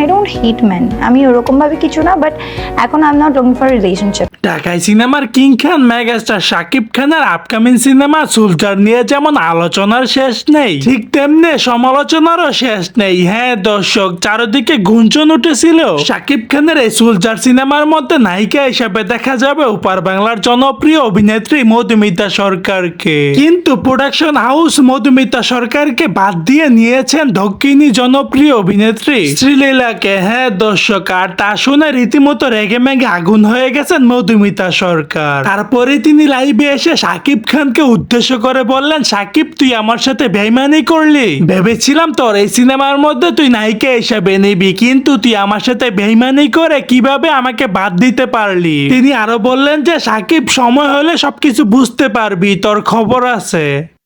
I don't hate man আমি ওরকমভাবে কিছু না বাট এখন I am not looking for relationship ঢাকায় সিনেমার কিং খান মেগাস্টার শাকিব খানের আপকামিং সিনেমা সুলতান নিয়ে যেমন আলোচনার শেষ নেই, ঠিক তেমনি সমালোচনারও শেষ নেই। হ্যাঁ দর্শক, চারদিকে গুঞ্জন উঠেছিল। শাকিব খানের এই সুলজার সিনেমার মধ্যে নায়িকা হিসেবে দেখা যাবে উপার বাংলার জনপ্রিয় অভিনেত্রী মধুমিতা সরকারকে। কিন্তু প্রোডাকশন হাউস মধুমিতা সরকারকে বাদ দিয়ে নিয়েছেন দক্ষিণী জনপ্রিয় অভিনেত্রী শ্রীলীলাকে হ্যাঁ দর্শক, আর তা শুনে রীতিমতো রেগে মেগে আগুন হয়ে গেছেন মধুমিতা সরকার। তারপরে তিনি লাইভে এসে সাকিব খানকে উদ্দেশ্য করে বললেন, সাকিব, তুই আমার সাথে বেইমানি করলি। ভেবেছিলাম তোর এই সিনেমার মধ্যে তুই নায়িকা হিসাবে নিবি, কিন্তু তুই আমার সাথে বেইমানি করে কীভাবে আমাকে বাদ দিতে পারলি? তিনি আরও বললেন যে, সাকিব, সময় হলে সবকিছু বুঝতে পারবি, তোর খবর আছে।